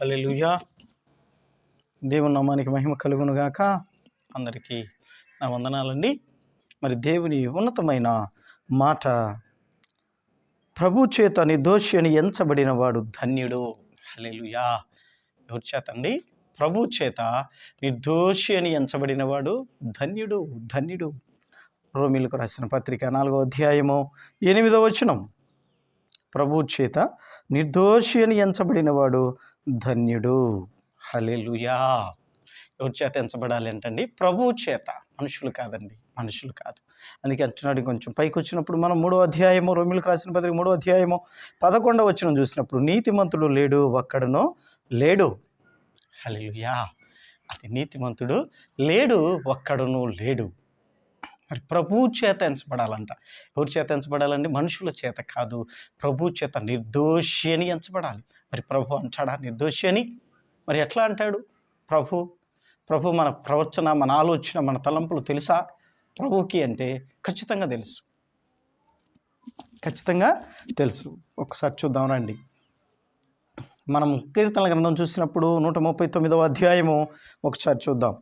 హల్లెలూయా. దేవుని నామానికి మహిమ కలుగును గాక. అందరికీ నా వందనాలండి. మరి దేవుని ఉన్నతమైన మాట ప్రభు చేత నిర్దోషి అని ఎంచబడిన వాడు ధన్యుడు. హల్లెలూయా. ఎవరి చేత అండి? ప్రభు చేత నిర్దోషి అని ఎంచబడిన వాడు ధన్యుడు ధన్యుడు. రోమిలకు రాసిన పత్రిక నాలుగో అధ్యాయము ఎనిమిదో వచనం. ప్రభు చేత నిర్దోషి అని ఎంచబడినవాడు ధన్యుడు. హలెలుయా ఎవరి చేత ఎంచబడాలి ఏంటండి ప్రభువు చేత. మనుషులు కాదండి. మనుషులు కాదు. అందుకే అంటున్నాడు కొంచెం పైకి వచ్చినప్పుడు మనం మూడో అధ్యాయము రోమిలకు రాసిన పత్రిక మూడో అధ్యాయము పదకొండవ వచ్చిన చూసినప్పుడు నీతిమంతుడు లేడు ఒక్కడనో లేడు. హలెలుయా అది నీతిమంతుడు లేడు ఒక్కడును లేడు. మరి ప్రభు చేత ఎంచబడాలంట. ఎవరి చేత ఎంచబడాలండి? మనుషుల చేత కాదు. ప్రభు చేత నిర్దోషి అని ఎంచబడాలి. మరి ప్రభు అంటాడా నిర్దోషి అని మరి ఎట్లా అంటాడు ప్రభు? ప్రభు మన ప్రవచన మన ఆలోచన మన తలంపులు తెలుసా? ప్రభుకి అంటే ఖచ్చితంగా తెలుసు. ఖచ్చితంగా తెలుసు. ఒకసారి చూద్దాం రండి. మనం కీర్తనల గ్రంథం చూసినప్పుడు నూట ముప్పై తొమ్మిదవ అధ్యాయము ఒకసారి చూద్దాం.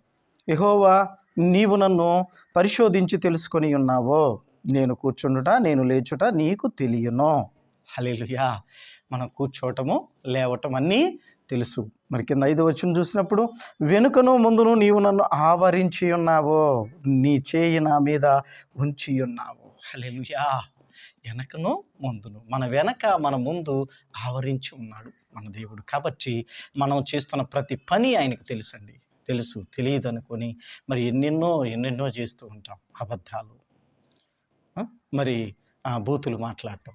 యహోవా నీవు నన్ను పరిశోధించి తెలుసుకొని ఉన్నావో? నేను కూర్చుండుట నేను లేచుట నీకు తెలియను. హలేలుయా మనం కూర్చోవటము లేవటం అన్నీ తెలుసు. మరి కింద ఐదు వచ్చిన చూసినప్పుడు వెనుకను ముందును నీవు నన్ను ఆవరించి ఉన్నావో? నీ చేయి నా మీద ఉంచి ఉన్నావు. హల్లెలూయా. వెనకను ముందును. మన వెనక మన ముందు ఆవరించి ఉన్నాడు మన దేవుడు. కాబట్టి మనం చేస్తున్న ప్రతి పని ఆయనకు తెలుసండి. తెలుసు తెలియదు అనుకొని మరి ఎన్నెన్నో ఎన్నెన్నో చేస్తూ ఉంటాం అబద్ధాలు. మరి ఆ, బూతులు మాట్లాడటం.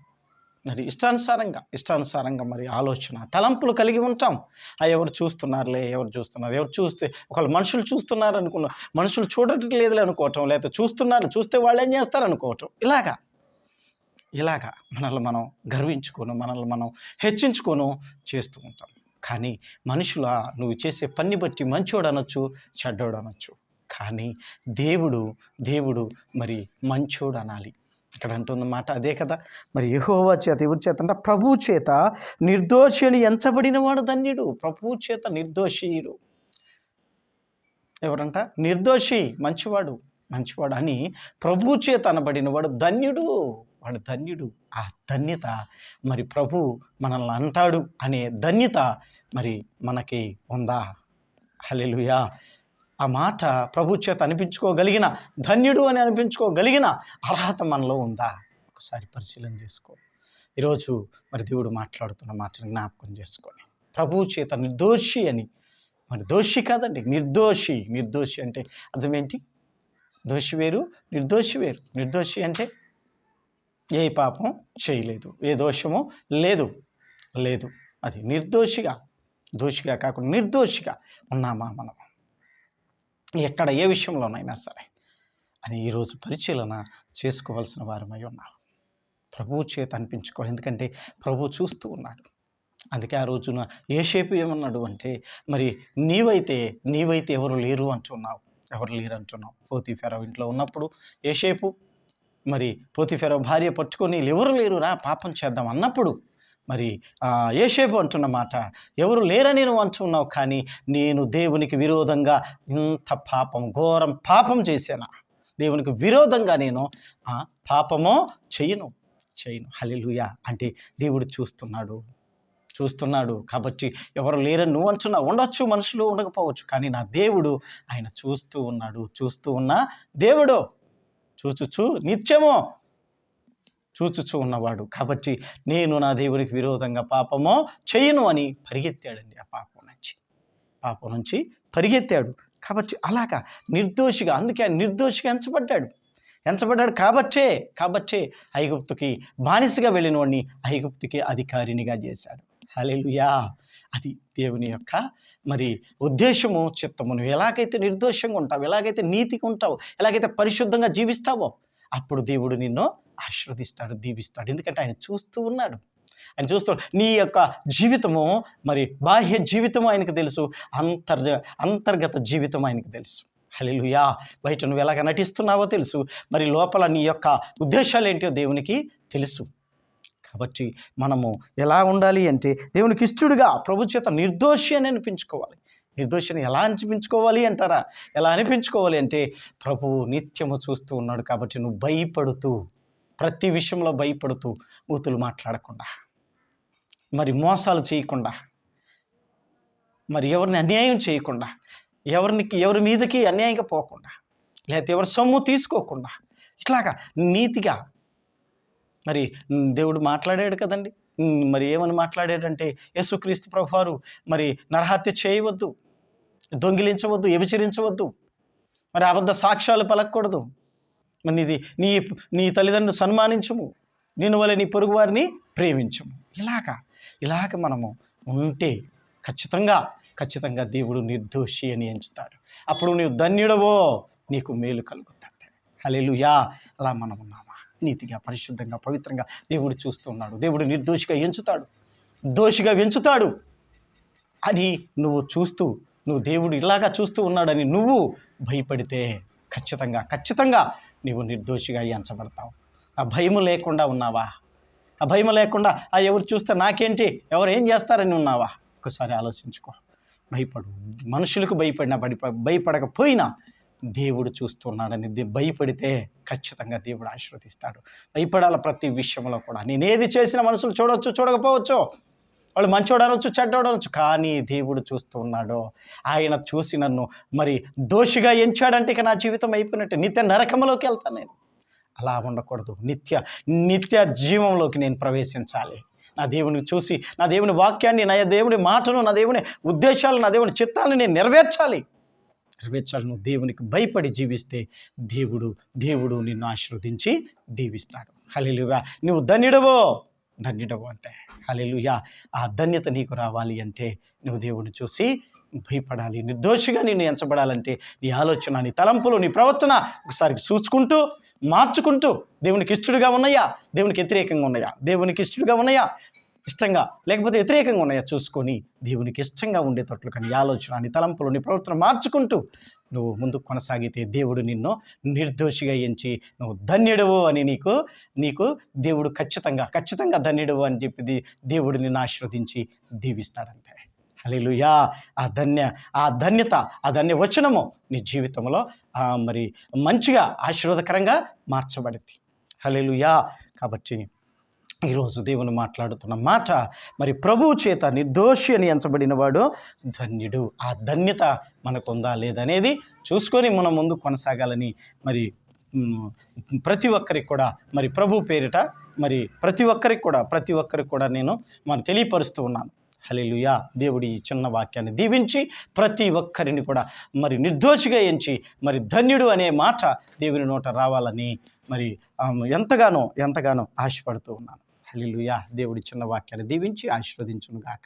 మరి ఇష్టానుసారంగా ఇష్టానుసారంగా మరి ఆలోచన తలంపులు కలిగి ఉంటాం. ఆ ఎవరు చూస్తున్నారులే ఎవరు చూస్తున్నారు? ఎవరు చూస్తే ఒకవేళ మనుషులు చూస్తున్నారు అనుకున్న మనుషులు చూడట్లేదులే అనుకోవటం లేకపోతే చూస్తున్నారు చూస్తే వాళ్ళు ఏం చేస్తారు అనుకోవటం ఇలాగా. ఇలాగా మనల్ని మనం గర్వించుకోను మనల్ని మనం హెచ్చించుకోను చేస్తూ ఉంటాం. కానీ మనుషుల నువ్వు చేసే పని బట్టి మంచోడు అనొచ్చు చెడ్డోడు అనొచ్చు కానీ దేవుడు దేవుడు మరి మంచోడు అనాలి ఇక్కడ అంటున్న మాట అదే కదా. మరి యహోవా చేత ఎవరి చేత అంటే ప్రభు చేత నిర్దోషి అని ఎంచబడిన వాడు ధన్యుడు. ప్రభు చేత నిర్దోషియుడు. ఎవరంట? నిర్దోషి మంచివాడు మంచివాడు అని ప్రభు చేత అనబడినవాడు ధన్యుడు. వాడు ధన్యుడు. ఆ ధన్యత మరి ప్రభు మనల్ని అంటాడు అనే ధన్యత మరి మనకి ఉందా? హలెలుయా ఆ మాట ప్రభు చేత అనిపించుకోగలిగిన ధన్యుడు అని అనిపించుకోగలిగిన అర్హత మనలో ఉందా? ఒకసారి పరిశీలన చేసుకో. ఈరోజు మరి దేవుడు మాట్లాడుతున్న మాటను జ్ఞాపకం చేసుకొని ప్రభు చేత నిర్దోషి అని. మరి దోషి కాదండి నిర్దోషి. నిర్దోషి అంటే అర్థం ఏంటి? దోషి వేరు నిర్దోషి వేరు. నిర్దోషి అంటే ఏ పాపం చేయలేదు. ఏ దోషము లేదు. లేదు. అది నిర్దోషిగా దోషిగా కాకుండా నిర్దోషిగా ఉన్నామా మనం? ఎక్కడ ఏ విషయంలోనైనా సరే. అని ఈరోజు పరిశీలన చేసుకోవాల్సిన వారమై ఉన్నాం ప్రభువు చేత అనిపించుకోవాలి. ఎందుకంటే ప్రభు చూస్తూ ఉన్నాడు. అందుకే ఆ రోజున ఏ షేపు ఏమన్నాడు అంటే మరి నీవైతే నీవైతే ఎవరు లేరు అంటున్నావు? ఎవరు లేరు అంటున్నావు పోతీఫెరో ఇంట్లో ఉన్నప్పుడు ఏ షేపు మరి పోతిఫెరో భార్య పట్టుకొని ఎవరు లేరు రా పాపం చేద్దాం అన్నప్పుడు మరి ఏషేపు అంటున్న మాట ఎవరు లేరని నువ్వు అంటున్నావు కానీ నేను దేవునికి విరోధంగా ఇంత పాపం ఘోరం పాపం చేశాను? దేవునికి విరోధంగా నేను పాపమో చెయ్యను చేయను. హలిలుయా అంటే దేవుడు చూస్తున్నాడు చూస్తున్నాడు. కాబట్టి ఎవరు లేరని నువ్వు అంటున్నావు ఉండొచ్చు మనుషులు ఉండకపోవచ్చు కానీ నా దేవుడు ఆయన చూస్తూ ఉన్నాడు చూస్తూ ఉన్న దేవుడు. చూచుచు నిత్యము. చూచుచూ ఉన్నవాడు. కాబట్టి నేను నా దేవునికి విరోధంగా పాపమో చేయను అని పరిగెత్తాడండి ఆ పాపం నుంచి. పాపం నుంచి పరిగెత్తాడు. కాబట్టి అలాగా నిర్దోషిగా అందుకే నిర్దోషిగా ఎంచబడ్డాడు. ఎంచబడ్డాడు కాబట్టే కాబట్టే ఐగుప్తుకి బానిసగా వెళ్ళిన వాడిని ఐగుప్తుకి అధికారినిగా చేశాడు. హలెలుయా అది దేవుని యొక్క మరి ఉద్దేశము చిత్తము. నువ్వు ఎలాగైతే నిర్దోషంగా ఉంటావు ఎలాగైతే నీతిగా ఉంటావు ఎలాగైతే పరిశుద్ధంగా జీవిస్తావో అప్పుడు దేవుడు నిన్ను ఆశీర్వదిస్తాడు దీవిస్తాడు. ఎందుకంటే ఆయన చూస్తూ ఉన్నాడు. ఆయన చూస్తూ నీ యొక్క జీవితము మరి బాహ్య జీవితము ఆయనకు తెలుసు. అంతర్జ అంతర్గత జీవితం ఆయనకు తెలుసు. హలిలుయా బయట నువ్వు ఎలాగ నటిస్తున్నావో తెలుసు. మరి లోపల నీ యొక్క ఉద్దేశాలు ఏంటో దేవునికి తెలుసు. కాబట్టి మనము ఎలా ఉండాలి అంటే దేవునికి ఇష్టడుగా ప్రభు చేత నిర్దోషి అని అనిపించుకోవాలి. నిర్దోషిని ఎలా అనిపించుకోవాలి అంటారా? ఎలా అనిపించుకోవాలి అంటే ప్రభువు నిత్యము చూస్తూ ఉన్నాడు కాబట్టి నువ్వు భయపడుతూ ప్రతి విషయంలో భయపడుతూ ఊతులు మాట్లాడకుండా మరి మోసాలు చేయకుండా మరి ఎవరిని అన్యాయం చేయకుండా ఎవరిని ఎవరి మీదకి అన్యాయంగా పోకుండా లేకపోతే ఎవరి సొమ్ము తీసుకోకుండా ఇట్లాగా నీతిగా మరి దేవుడు మాట్లాడాడు కదండి. మరి ఏమని మాట్లాడాడంటే యేసుక్రీస్తు ప్రభువారు మరి నరహత్య చేయవద్దు దొంగిలించవద్దు వ్యభిచరించవద్దు మరి అబద్ధ సాక్ష్యాలు పలకూడదు మరి నీది నీ నీ తల్లిదండ్రులు సన్మానించము నేను వల్ల నీ పొరుగు వారిని ప్రేమించము. ఇలాగా ఇలాగ మనము ఉంటే ఖచ్చితంగా ఖచ్చితంగా దేవుడు నిర్దోషి అని ఎంచుతాడు. అప్పుడు నీవు ధన్యుడవో నీకు మేలు కలుగుతుంది. హల్లెలూయా. అలా మనం ఉన్నామా? నీతిగా పరిశుద్ధంగా పవిత్రంగా దేవుడు చూస్తున్నాడు. దేవుడు నిర్దోషిగా ఎంచుతాడు. దోషిగా ఎంచుతాడు. అని నువ్వు చూస్తూ నువ్వు దేవుడు ఇలాగా చూస్తూ ఉన్నాడని నువ్వు భయపడితే ఖచ్చితంగా ఖచ్చితంగా నీవు నిర్దోషిగా ఎంచబడతావు. ఆ భయము లేకుండా ఉన్నావా? ఆ భయం లేకుండా ఆ ఎవరు చూస్తే నాకేంటి? ఎవరు ఏం చేస్తారని ఉన్నావా? ఒకసారి ఆలోచించుకో. భయపడు. మనుషులకు భయపడినా పడి భయపడకపోయినా దేవుడు చూస్తున్నాడని దే- భయపడితే ఖచ్చితంగా దేవుడు ఆశీర్వదిస్తాడు. భయపడాల ప్రతి విషయంలో కూడా. నేను ఏది చేసిన మనుషులు చూడవచ్చు చూడకపోవచ్చు. వాళ్ళు మంచోడు అనొచ్చు చెడ్డోడు అనొచ్చు. కానీ దేవుడు చూస్తూ ఉన్నాడు ఆయన చూసి నన్ను మరి దోషిగా ఎంచాడంటే ఇక నా జీవితం అయిపోయినట్టు. నిత్య నరకంలోకి వెళ్తాను నేను. అలా ఉండకూడదు. నిత్య నిత్య జీవంలోకి నేను ప్రవేశించాలి. నా దేవుని చూసి నా దేవుని వాక్యాన్ని నా దేవుని మాటను నా దేవుని ఉద్దేశాలు నా దేవుని చిత్తాలను నేను నెరవేర్చాలి. నెరవేర్చాలను దేవునికి భయపడి జీవిస్తే దేవుడు దేవుడు నిన్ను ఆశీర్వదించి దీవిస్తాడు. హలిలుగా నువ్వు ధన్యుడవో? ధన్యుడవు అంతే హలిలుయా ఆ ధన్యత నీకు రావాలి అంటే నువ్వు దేవుని చూసి భయపడాలి. నిర్దోషిగా నిన్ను ఎంచబడాలంటే నీ ఆలోచన నీ తలంపులు నీ ప్రవర్తన ఒకసారి చూసుకుంటూ మార్చుకుంటూ దేవునికి ఇష్టడుగా ఉన్నాయా దేవునికి వ్యతిరేకంగా ఉన్నాయా దేవునికి ఇష్టడుగా ఉన్నాయా ఇష్టంగా లేకపోతే వ్యతిరేకంగా ఉన్నాయా? చూసుకొని దేవునికి ఇష్టంగా ఉండేటట్లు కానీ ఆలోచన నీ తలంపులు నీ ప్రవర్తన మార్చుకుంటూ నువ్వు ముందుకు కొనసాగితే దేవుడు నిన్ను నిర్దోషిగా ఎంచి నువ్వు ధన్యుడవు అని నీకు నీకు దేవుడు ఖచ్చితంగా ఖచ్చితంగా ధన్యుడవు అని చెప్పి దేవుడు నిన్ను ఆశీర్వదించి దీవిస్తాడంతే. అలీలుయా ఆ ధన్య ఆ ధన్యత ఆ ధన్య వచనము నీ జీవితంలో మరి మంచిగా ఆశీర్వాదకరంగా మార్చబడింది. హలేలుయా కాబట్టి ఈరోజు దేవుని మాట్లాడుతున్న మాట మరి ప్రభువు చేత నిర్దోషి అని ఎంచబడిన వాడు ధన్యుడు. ఆ ధన్యత మనకు ఉందా లేదనేది చూసుకొని మనం ముందు కొనసాగాలని మరి ప్రతి ఒక్కరికి కూడా మరి ప్రభు పేరిట మరి ప్రతి ఒక్కరికి కూడా ప్రతి ఒక్కరికి కూడా నేను మనం తెలియపరుస్తూ ఉన్నాను. హల్లెలూయా. దేవుడి ఈ చిన్న వాక్యాన్ని దీవించి ప్రతి ఒక్కరిని కూడా మరి నిర్దోషిగా ఎంచి మరి ధన్యుడు అనే మాట దేవుని నోట రావాలని మరి ఎంతగానో ఎంతగానో ఆశపడుతూ ఉన్నాను. హలిలుయా దేవుడి చిన్న వాక్యాన్ని దీవించి ఆశీర్వదించును గాక